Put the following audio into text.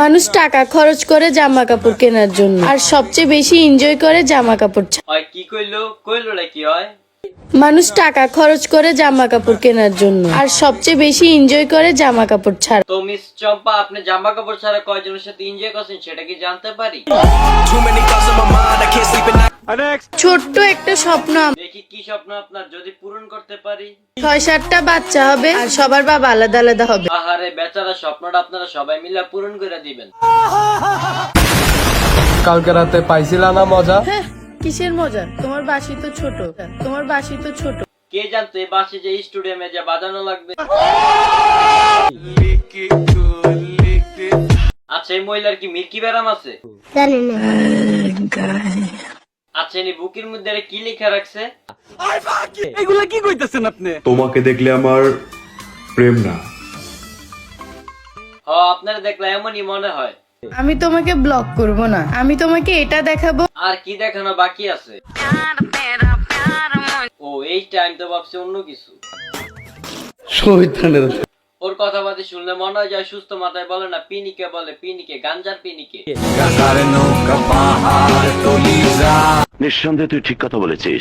মানুষ টাকা খরচ করে জামা কাপড় কেনার জন্য। আর সবচেয়ে বেশি এনজয় করে জামা কাপড় কি কইলো? কইলো না কি হয়? মানুষ টাকা খরচ করে জামা কাপড় কেনার জন্য। আর সবচেয়ে বেশি এনজয় করে জামা কাপড় ছাড়া। তো মিস চম্পা আপনি জামা কাপড় ছাড়া কয়জনের সাথে এনজয় করছেন সেটা কি জানতে পারি? ছোট্ট একটা স্বপ্ন দেখি কি স্বপ্ন আপনার যদি পূরণ করতে পারি। ছয় সাতটা বাচ্চা হবে আর সবার বাবা আলাদা আলাদা হবে। আহারে বেচারা স্বপ্নটা আপনারা সবাই মিলে পূরণ করে দিবেন। কালকে রাতে পাইছিলা না মজা? হ্যাঁ কিসের মজা? তোমার বাসি তো ছোট। তোমার বাসি তো ছোট। কে জানতো এই বাসে যে স্টুডিয়ামে যে বাজানো লাগবে? আচ্ছা এই মহিলার কি মির্কি ব্যারাম আছে? আচ্ছা বুকের মধ্যে কি লেখা রাখছে? তোমাকে দেখলে আমার প্রেম না। হ আপনারা দেখলে এমনই মনে হয়। আমি তোমাকে ব্লক করব না। আমি তোমাকে এটা দেখাবো। আর কি দেখানো বাকি আছে? ও এই টাইম তো ভাবছি অন্য কিছু। ওর কথাবার্তা শুনলে মনে হয় যায় সুস্থ মাথায় বলে না পিনিকে বলে পিনিকে গাঞ্জার পিনিকে। নিঃসন্দেহে তুই ঠিক কথা বলেছিস।